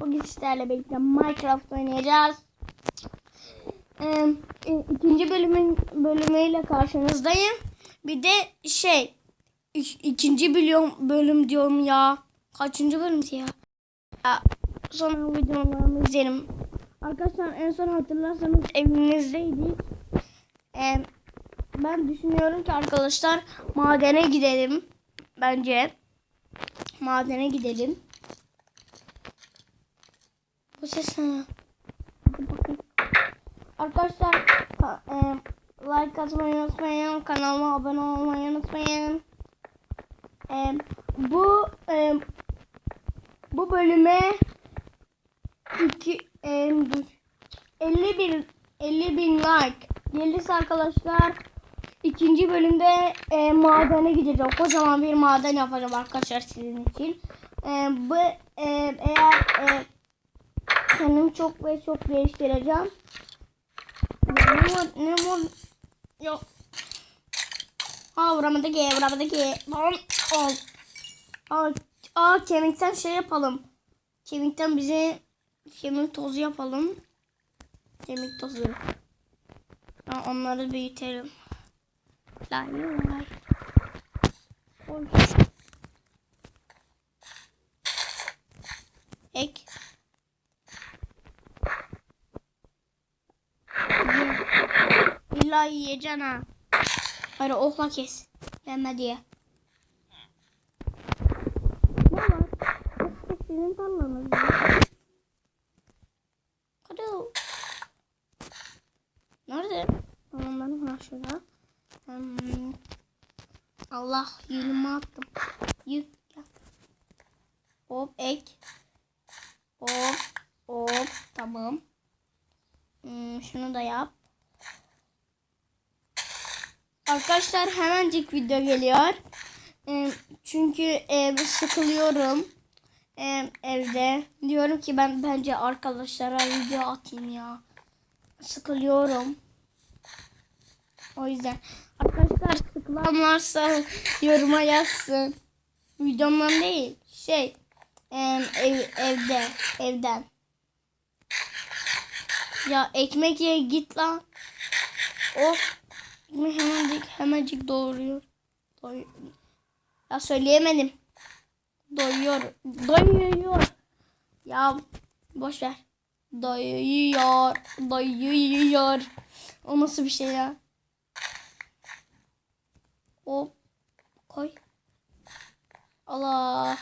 Bugün sizlerle birlikte Minecraft oynayacağız. Ee, ikinci bölümün bölümüyle karşınızdayım. Bir de şey ik- ikinci bölüm, bölüm diyorum ya. Kaçıncı bölüm ya? ya sonra videolarımı izlerim. Arkadaşlar en son hatırlarsanız evimizdeydik. Ee, ben düşünüyorum ki arkadaşlar madene gidelim. Bence madene gidelim. Bu ses ne? Arkadaşlar ka- e, like atmayı unutmayın. Kanalıma abone olmayı unutmayın. E, bu e, bu bölüme iki, e, dur. 50 bin 50 bin like gelirse arkadaşlar ikinci bölümde e, madene gideceğim. Kocaman bir maden yapacağım arkadaşlar sizin için. E, bu e, eğer e, kendimi çok ve çok geliştireceğim. Ne var ne var yok. Aa vuramadı ki vuramadı ki. Tamam ol. Aa, aa kemikten şey yapalım. Kemikten bize kemik tozu yapalım. Kemik tozu. Aa, onları büyütelim. Lay lay. Oy. Ek. İlla yiyeceksin ha. Hayır okla kes. Yeme diye. Ne var? Sizin tarlanız ya. Kadu. Nerede? Tamam benim ha şurada. Hmm. Allah yünümü attım. Gel. Hop ek. Hop. Hop. Tamam. Hmm, şunu da yap. Arkadaşlar hemencik video geliyor. Ee, çünkü e, sıkılıyorum. Ee, evde. Diyorum ki ben bence arkadaşlara video atayım ya. Sıkılıyorum. O yüzden. Arkadaşlar sıkılanlarsa yoruma yazsın. Videomdan değil. Şey. em, ev, evde. Evden. Ya ekmek ye git lan. Of. Hemencik hemencik doğuruyor. Doy ya söyleyemedim. Doyuyor. Doyuyor. Ya boş ver. Doyuyor. Doyuyor. O nasıl bir şey ya? Hop. Koy. Allah.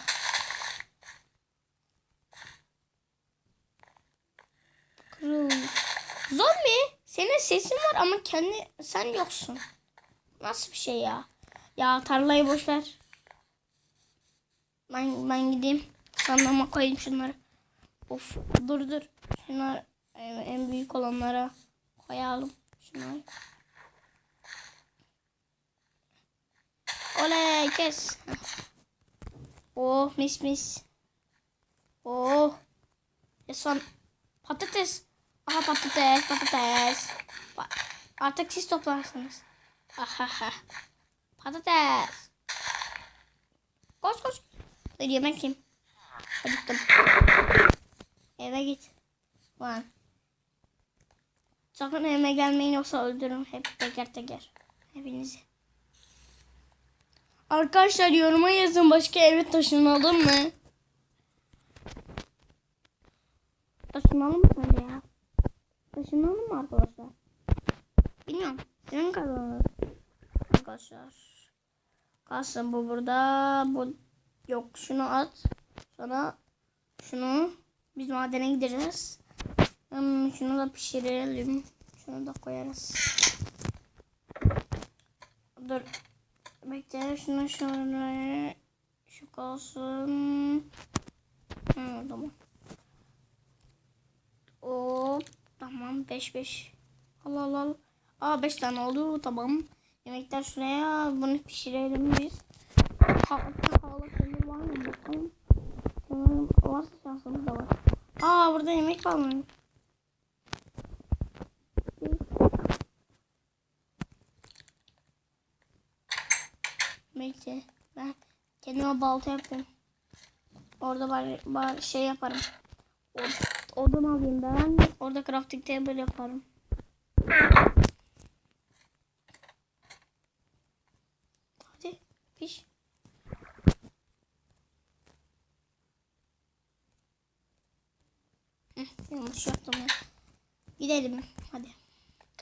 Kırıl. Zombi. Senin sesin var ama kendi sen yoksun. Nasıl bir şey ya? Ya tarlayı boş ver. Ben ben gideyim. Sandıma koyayım şunları. Of dur dur. Şunlar e, en büyük olanlara koyalım. Şunları. Oley kes. Oh mis mis. Oh. E son patates. Aha patates patates. Pa- Artık siz toplarsınız. Ahaha. Patates. Koş koş. Dur yemek yiyeyim. Acıktım. Eve git. Lan. Sakın evime gelmeyin yoksa öldürürüm hep teker teker. Hepinizi. Arkadaşlar yoruma yazın başka eve taşınalım mı? Taşınalım mı ya? Taşınalım mı arkadaşlar? Bilmiyorum. Senin kazanır. Arkadaşlar. Kalsın bu burada. Bu yok şunu at. Sonra şunu biz madene gideceğiz. Hmm, şunu da pişirelim. Şunu da koyarız. Dur. Bekle şunu şöyle şu kalsın. Hı, tamam. Hop. Tamam 5 5. Al al al. Aa 5 tane oldu tamam. Yemekler şuraya bunu pişirelim biz. Ha, pahalı peynir var mı bakalım. Sanırım varsa şansımız da var. Aa burada yemek var mı? Bekle. Ben kendime balta yapayım. Orada bari, bari şey yaparım. Od- Odun alayım ben. Orada crafting table yaparım. Hadi piş. Hı, yanlış yaptım ya. Gidelim hadi.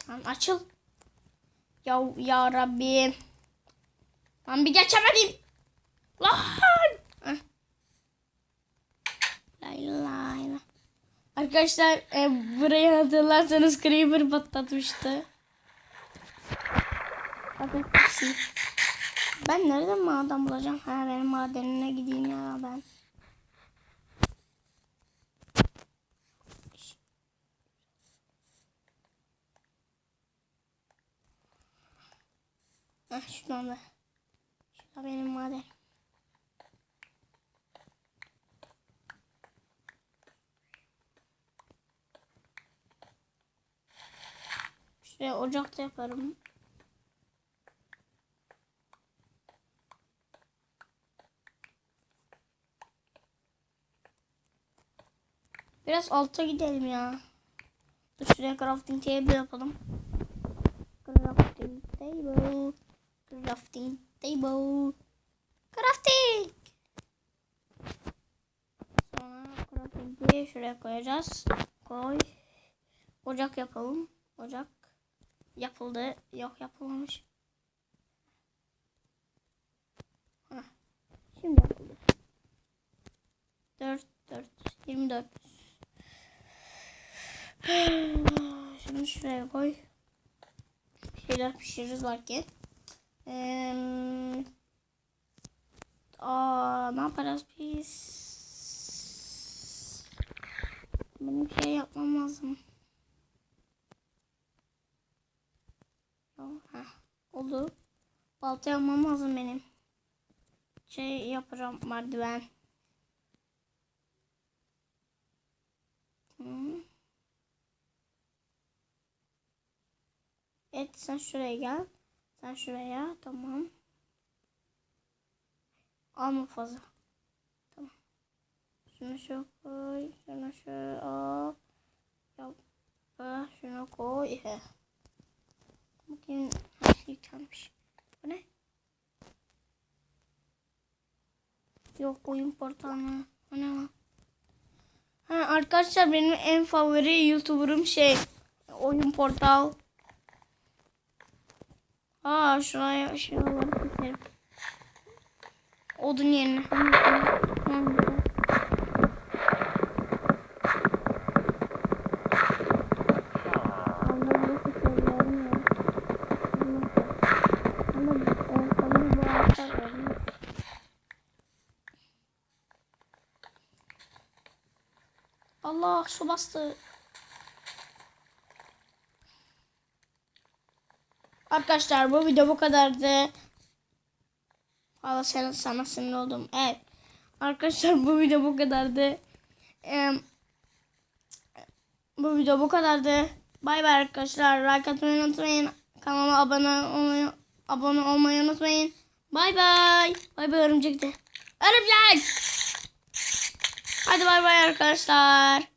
Lan açıl. Ya ya Rabbim. Lan bir geçemedim. Lan. Lay lay. Arkadaşlar e, burayı hatırlarsanız Creeper patlatmıştı. Bakın. Ben nereden maden bulacağım? Ha benim madenine gideyim ya ben. Heh şuradan da. Şurada benim maden. Şuraya ocak da yaparım. Biraz alta gidelim ya. Dur şuraya crafting table yapalım. Crafting table. Crafting table. Crafting. Sonra crafting'i şuraya koyacağız. Koy. Ocak yapalım. Ocak. Yapıldı. Yok yapılmamış. Heh. Şimdi yapıldı. 4 4 24 Şimdi şuraya koy. Şeyler pişiririz belki. Ee, aa, ne yaparız biz? Benim şey yapmam lazım. Heh, oldu. Balta yapmam lazım benim. Şey yapacağım merdiven. Hı. Evet sen şuraya gel. Sen şuraya tamam. Alma fazla. Tamam. Şunu şu koy. Şunu şu al. Yap. Şunu koy. He. Bugün her şey yıkanmış. Bu ne? Yok oyun portalı. O ne lan? Ha, arkadaşlar benim en favori YouTuber'ım şey oyun portal. Aa şuraya şey alalım. Odun yerine. Allah su bastı. Arkadaşlar bu video bu kadardı. Valla sana, sana sinir oldum. Evet. Arkadaşlar bu video bu kadardı. Ee, bu video bu kadardı. Bay bay arkadaşlar. Like atmayı unutmayın. Kanala abone olmayı, abone olmayı unutmayın. Bay bay. Bay bay örümcekte. Örümcek. Hadi bay bay arkadaşlar.